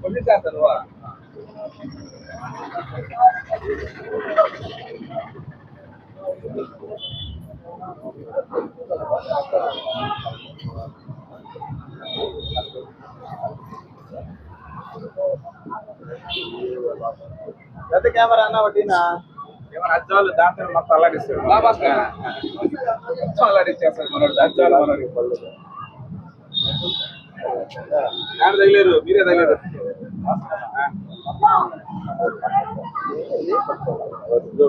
คนที่จ้างสนุกอ่ะ Thank you. పెద్ద camera అన్న ఒకటినా అజ్జాలు దాంతో మొత్తం అల్లాడిస్తాడు. మొత్తం అల్లాడిచ్చేస్తాడు మనోడు అజ్జాలు మనోడు యాడ తగిలేరు? మీరే తగిలేరు. కదలే మామిడి పట్టణం అందుకు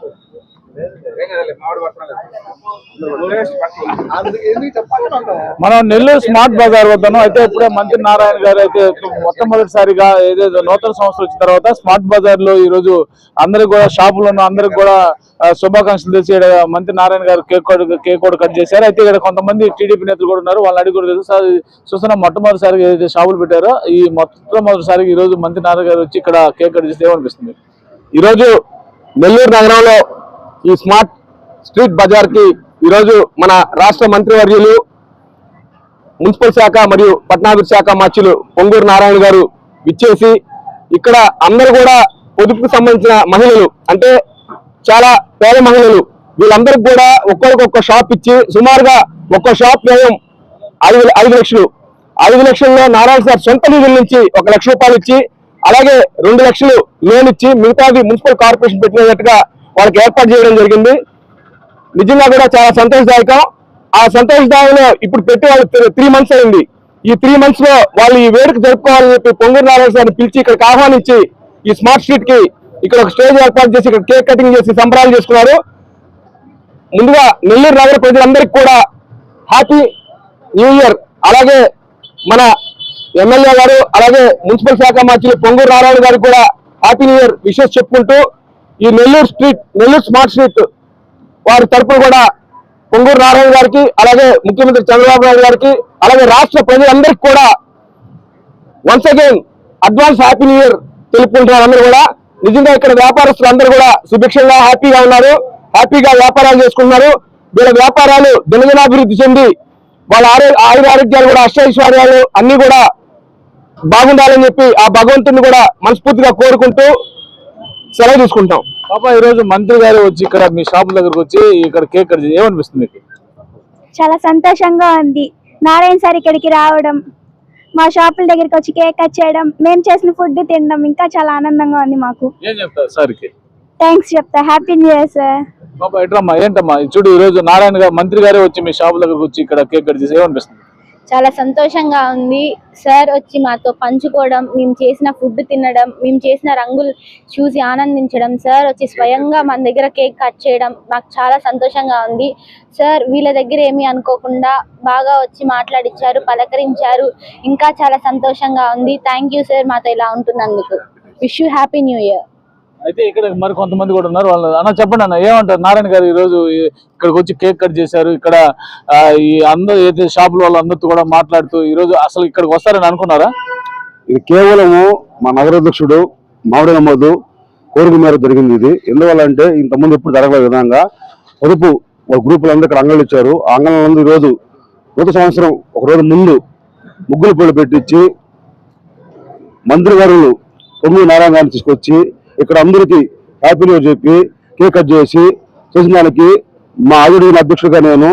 ఎందుకు చెప్పాలి మనం నెల్లూరు స్మార్ట్ బజార్ వద్దను. అయితే ఇప్పుడే మంత్రి నారాయణ గారు అయితే మొట్టమొదటిసారిగా ఏదైతే నూతన సంవత్సరం వచ్చిన తర్వాత స్మార్ట్ బజార్లో ఈ రోజు అందరికి కూడా షాపులు ఉన్న అందరికి కూడా శుభాకాంక్షలు తెలిసి మంత్రి నారాయణ గారు కేక్ కేక్ కూడా కట్ చేశారు. అయితే ఇక్కడ కొంతమంది టీడీపీ నేతలు కూడా ఉన్నారు. వాళ్ళని అడిగి కూడా తెలుసు. చూస్తున్న మొట్టమొదటిసారిగా ఏదైతే షాపులు పెట్టారో ఈ మొట్టమొదటిసారిగా ఈ రోజు మంత్రి నారాయణ గారు వచ్చి ఇక్కడ కేక్ కట్ చేస్తే ఏమనిపిస్తుంది? ఈరోజు నెల్లూరు నగరంలో ఈ స్మార్ట్ స్ట్రీట్ బజార్కి ఈరోజు మన రాష్ట్ర మంత్రివర్యులు మున్సిపల్ శాఖ మరియు పట్నాభివృద్ధి శాఖ మార్చులు పొంగూరు నారాయణ గారు విచ్చేసి ఇక్కడ అందరూ కూడా పొదుపుకు సంబంధించిన మహిళలు అంటే చాలా పేద మహిళలు వీళ్ళందరికీ కూడా ఒక్కొక్కరికొక్క షాప్ ఇచ్చి సుమారుగా ఒక్క షాప్ వ్యయం ఐదు ఐదు లక్షలు. ఐదు లక్షల్లో నారాయణ సార్ సొంత నిధుల నుంచి ఒక లక్ష రూపాయలు ఇచ్చి అలాగే రెండు లక్షలు లోన్ ఇచ్చి మిగతాది మున్సిపల్ కార్పొరేషన్ పెట్టినట్టుగా వాళ్ళకి ఏర్పాటు చేయడం జరిగింది. నిజంగా కూడా చాలా సంతోషదాయకం. ఆ సంతోషదాయంలో ఇప్పుడు పెట్టి వాళ్ళు త్రీ మంత్స్ అయింది. ఈ త్రీ మంత్స్లో వాళ్ళు ఈ వేడుక జరుపుకోవాలని చెప్పి పొంగూరు నారాయణ సార్ని పిలిచి ఇక్కడికి ఆహ్వానించి ఈ స్మార్ట్ స్ట్రీట్కి ఇక్కడ ఒక స్టేజ్ ఏర్పాటు చేసి ఇక్కడ కేక్ కటింగ్ చేసి సంబరాలు చేసుకున్నారు. ముందుగా నెల్లూరు నగర ప్రజలందరికీ కూడా హ్యాపీ న్యూ ఇయర్. అలాగే మన ఎమ్మెల్యే గారు అలాగే మున్సిపల్ శాఖ మంత్రి పొంగూరు నారాయణ గారు కూడా హ్యాపీ న్యూ ఇయర్ విషెస్ చెప్పుకుంటూ ఈ Nellore street Nellore smart street వారి తరపున కూడా పొంగూరు నారాయణ గారికి అలాగే ముఖ్యమంత్రి చంద్రబాబు నాయుడు గారికి అలాగే రాష్ట్ర ప్రజలందరికీ కూడా once again advance happy new year తెలుపుకుంటున్నారు అందరూ కూడా నిజంగా ఇక్కడ వ్యాపారస్తులు అందరూ కూడా సుభిక్షంగా హ్యాపీగా ఉన్నారు హ్యాపీగా వ్యాపారాలు చేసుకుంటున్నారు. వీళ్ళ వ్యాపారాలు దినదినాభివృద్ధి చెంది వాళ్ళ ఆరోగ్య ఆయుర ఆరోగ్యాలు కూడా అష్టైశ్వర్యాలు అన్ని కూడా బాగుండాలని చెప్పి ఆ భగవంతుని కూడా మనస్ఫూర్తిగా కోరుకుంటూ సెలవు తీసుకుంటాం పాప ఈ రోజు మంత్రి గారు వచ్చి ఇక్కడ మీ షాప్ దగ్గరకు వచ్చి ఇక్కడ కేక్ కట్ చేసి ఏమనిపిస్తుంది మీకు? చాలా సంతోషంగా ఉంది. నారాయణ సార్ ఇక్కడికి రావడం మా షాపుల దగ్గరికి వచ్చి కేక్ కట్ చేయడం మేము చేసిన ఫుడ్ తినడం ఇంకా చాలా ఆనందంగా ఉంది మాకు. ఏం చెప్తారు సార్కి? థ్యాంక్స్ చెప్తా. Happy new year sir. పాప ఎట్రమ్మా ఏంటమ్మా? చూడు ఈ రోజు నారాయణ గారు మంత్రి గారే వచ్చి మీ షాప్ దగ్గరకు వచ్చి ఇక్కడ కేక్ కట్ చేసి ఏమనిపిస్తుంది? చాలా సంతోషంగా ఉంది. సార్ వచ్చి మాతో పంచుకోవడం మేము చేసిన ఫుడ్ తినడం మేము చేసిన రంగులు చూసి ఆనందించడం సార్ వచ్చి స్వయంగా మన దగ్గర కేక్ కట్ చేయడం మాకు చాలా సంతోషంగా ఉంది. సార్ వీళ్ళ దగ్గర ఏమీ అనుకోకుండా బాగా వచ్చి మాట్లాడిచ్చారు పలకరించారు. ఇంకా చాలా సంతోషంగా ఉంది. థ్యాంక్ యూ సార్ మాతో ఇలా ఉంటున్నందుకు. Wish you happy new year అయితే ఇక్కడ మరి కొంతమంది కూడా ఉన్నారు. వాళ్ళు అన్న చెప్పండి అన్న ఏమంటారు? నారాయణ గారు ఈ రోజు ఇక్కడికి వచ్చి కేక్ కట్ చేశారు. ఇక్కడ ఈ అందరూ ఏదైతే షాపుల వాళ్ళందరితో కూడా మాట్లాడుతూ ఈరోజు అసలు ఇక్కడికి వస్తారని అనుకున్నారా? ఇది కేవలము మా నగరాధ్యక్షుడు మామిడి నమ్మదు కోరిక మేరకు జరిగింది ఇది. ఎందువల్ల అంటే ఇంతకుముందు ఎప్పుడు జరగలే విధంగా పొదుపు ఒక గ్రూపులు అందరూ ఇక్కడ అంగళ్ళు ఇచ్చారు. ఆ అంగళ్ళ ఈరోజు రోజు నూతన సంవత్సరం ఒక రోజు ముందు ముగ్గులు పూలు పెట్టించి మంత్రి గారులు నారాయణ గారిని తీసుకొచ్చి ఇక్కడ అందరికీ హ్యాపీ న్యూ చెప్పి కేక్ కట్ చేసి చేసిన దానికి మా ఆవిడ అధ్యక్షుడిగా నేను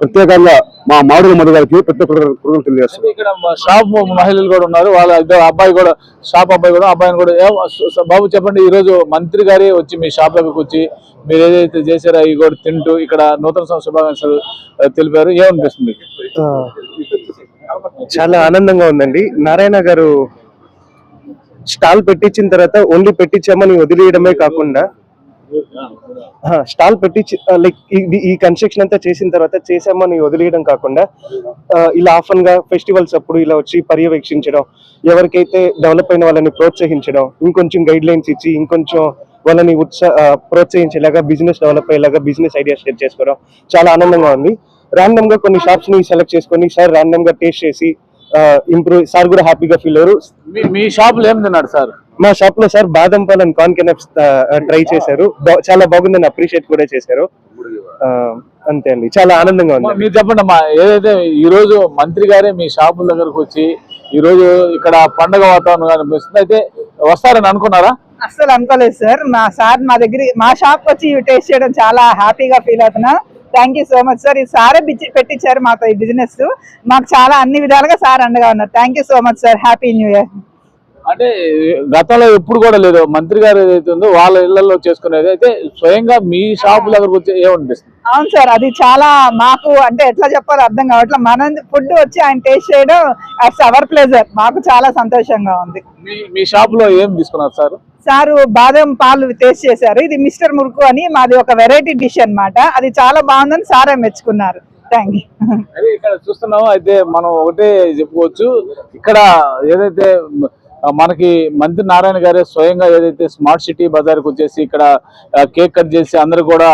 ప్రత్యేకంగా మా మామిడి మధు గారికి ప్రత్యేక కృతజ్ఞతలు తెలియజేస్తున్నాను. ఇక్కడ మా షాప్ మహిళలు కూడా ఉన్నారు. వాళ్ళ ఇద్దరు అబ్బాయి కూడా షాప్ అబ్బాయి కూడా అబ్బాయిని కూడా. బాబు చెప్పండి ఈ రోజు మంత్రి గారే వచ్చి మీ షాప్ దగ్గరకు వచ్చి మీరు ఏదైతే చేశారో అవి కూడా తింటూ ఇక్కడ నూతన సంవత్సర శుభాకాంక్షలు తెలిపారు. ఏమనిపిస్తుంది? చాలా ఆనందంగా ఉందండి. నారాయణ గారు స్టాల్ పెట్టించిన తర్వాత ఓన్లీ పెట్టించామని వదిలేయడమే కాకుండా స్టాల్ పెట్టించి లైక్ ఈ కన్స్ట్రక్షన్ అంతా చేసిన తర్వాత చేసామని వదిలేయడం కాకుండా ఇలా ఆఫన్గా ఫెస్టివల్స్ అప్పుడు ఇలా వచ్చి పర్యవేక్షించడం ఎవరికైతే డెవలప్ అయిన వాళ్ళని ప్రోత్సహించడం ఇంకొంచెం గైడ్ లైన్స్ ఇచ్చి ఇంకొంచెం వాళ్ళని ఉత్సాహ ప్రోత్సహించేలాగా బిజినెస్ డెవలప్ అయ్యేలాగా బిజినెస్ ఐడియా షేర్ చేసుకోవడం చాలా ఆనందంగా ఉంది. ర్యాండమ్గా కొన్ని షాప్స్ని సెలెక్ట్ చేసుకొని సార్ ర్యాండమ్గా టేస్ట్ చేసి ఇంప్రూవ్ సార్ కూడా హ్యాపీగా ఫీల్ అయ్యారు. మీ మీ షాపులో ఏం తిన్నాడు సార్? మా షాప్లో సార్ బాదం పాల్ అండ్ కార్న్ కెనప్స్ ట్రై చేశారు. చాలా బాగుందని అప్రిషియేట్ కూడా చేశారు. అంతే అండి. చాలా ఆనందంగా ఉంది. మీరు చెప్పండి అమ్మా ఏదైతే ఈ రోజు మంత్రి గారే మీ షాపుల దగ్గరకు వచ్చి ఈ రోజు ఇక్కడ పండగ వాతావరణం కనిపిస్తుంది అయితే వస్తారని అనుకున్నారా? అస్సలు అనుకోలేదు సార్. మా సార్ మా దగ్గర మా షాప్ వచ్చి టేస్ట్ చేయడం చాలా హ్యాపీగా ఫీల్ అవుతున్నా. Thank you so much sir ఇది సారే పెట్టించారు మాతో ఈ బిజినెస్ మాకు చాలా అన్ని విధాలుగా సార్ అండగా ఉన్నారు. Thank so much sir happy new year అంటే గతంలో ఎప్పుడు కూడా లేదు. మంత్రి గారు ఏదైతే ఉందో వాళ్ళ ఇళ్ళలో చేసుకునేది అయితే స్వయంగా మీ షాపు దగ్గరకు వచ్చి ఏమనిపిస్తుంది? అవును సార్ అది చాలా మాకు అంటే ఎట్లా చెప్పాలో అర్థం కావట్లేదు మన ఫుడ్ వచ్చి ఆయన టేస్ట్ చేయడం అట్స్ అవర్ ప్లేజర్ మాకు చాలా సంతోషంగా ఉంది. మీ మీ షాపులో ఏం తీసుకున్నారు సార్? సారు బాదం పాలు టేస్ట్ చేశారు. ఇది మిస్టర్ మురుకు అని మాది ఒక వెరైటీ డిష్ అన్నమాట. అది చాలా బాగుందని సారే మెచ్చుకున్నారు. థ్యాంక్ యూ ఇక్కడ చూస్తున్నాము అయితే మనం ఒకటే చెప్పుకోవచ్చు. ఇక్కడ ఏదైతే మనకి మంత్రి నారాయణ గారే స్వయంగా ఏదైతే స్మార్ట్ సిటీ బజార్కి వచ్చేసి ఇక్కడ కేక్ కట్ చేసి అందరూ కూడా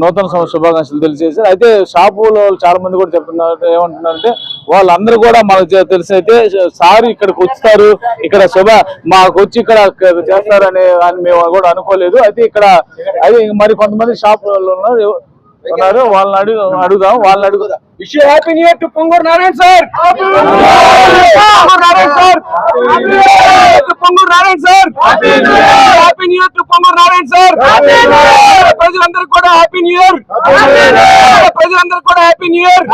నూతన సంవత్సర శుభాకాంక్షలు తెలియజేశారు. అయితే షాపులో చాలా మంది కూడా చెప్తున్నారు ఏమంటున్నారంటే వాళ్ళందరూ కూడా మనకు తెలిసి అయితే సార్ ఇక్కడికి వస్తారు ఇక్కడ శుభ మాకు వచ్చి ఇక్కడ చేస్తారని అని మేము కూడా అనుకోలేదు. అయితే ఇక్కడ అది మరి కొంతమంది షాపులలో ఉన్నారు. ఉన్నారు? వాళ్ళని అడుగు అడుగుదాం. వాళ్ళని అడుగుదాం wish happy new year to Ponguru Narayana sir Narayana sir Ponguru Narayana sir. Happy new year! To Ponguru Narayana sir. ప్రజలందరికీ కూడా హ్యాపీ న్యూ ఇయర్. ప్రజలందరికీ కూడా హ్యాపీ న్యూ ఇయర్.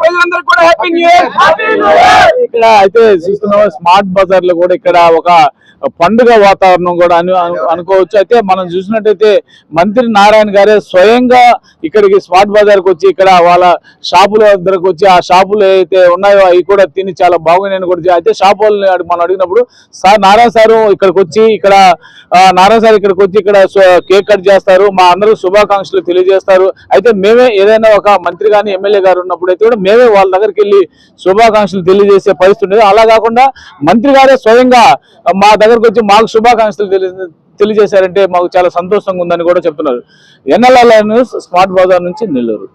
ప్రజలందరికీ కూడా హ్యాపీ న్యూ ఇయర్! ఇక్కడ అయితే చూస్తున్నాం స్మార్ట్ బజార్లో కూడా ఇక్కడ ఒక పండుగ వాతావరణం కూడా అనుకోవచ్చు. అయితే మనం చూసినట్టయితే మంత్రి నారాయణ గారే స్వయంగా ఇక్కడికి స్మార్ట్ బజార్కి వచ్చి ఇక్కడ వాళ్ళ షాపుల దగ్గరకు వచ్చి ఆ షాపులు ఏవైతే ఉన్నాయో అవి కూడా తిని చాలా బాగున్నాయని కూడా అయితే షాపు వాళ్ళని మనం అడిగినప్పుడు సార్ నారాయణ సారు ఇక్కడికి వచ్చి ఇక్కడ నారాయణ సార్ ఇక్కడికి వచ్చి ఇక్కడ కేక్ కట్ చేస్తారు. మా అందరూ శుభాకాంక్షలు తెలియజేస్తారు. అయితే మేమే ఏదైనా ఒక మంత్రి గాని ఎమ్మెల్యే గారు ఉన్నప్పుడు అయితే కూడా మేమే వాళ్ళ దగ్గరికి వెళ్ళి శుభాకాంక్షలు తెలియజేసే భావిస్తుండేది. అలా కాకుండా మంత్రి గారే స్వయంగా మా దగ్గరకు వచ్చి మాకు శుభాకాంక్షలు తెలియజేశారంటే మాకు చాలా సంతోషంగా ఉందని కూడా చెప్తున్నారు. ఎన్ఎల్ఎల్ న్యూస్ స్మార్ట్ బజార్ నుంచి నెల్లూరు.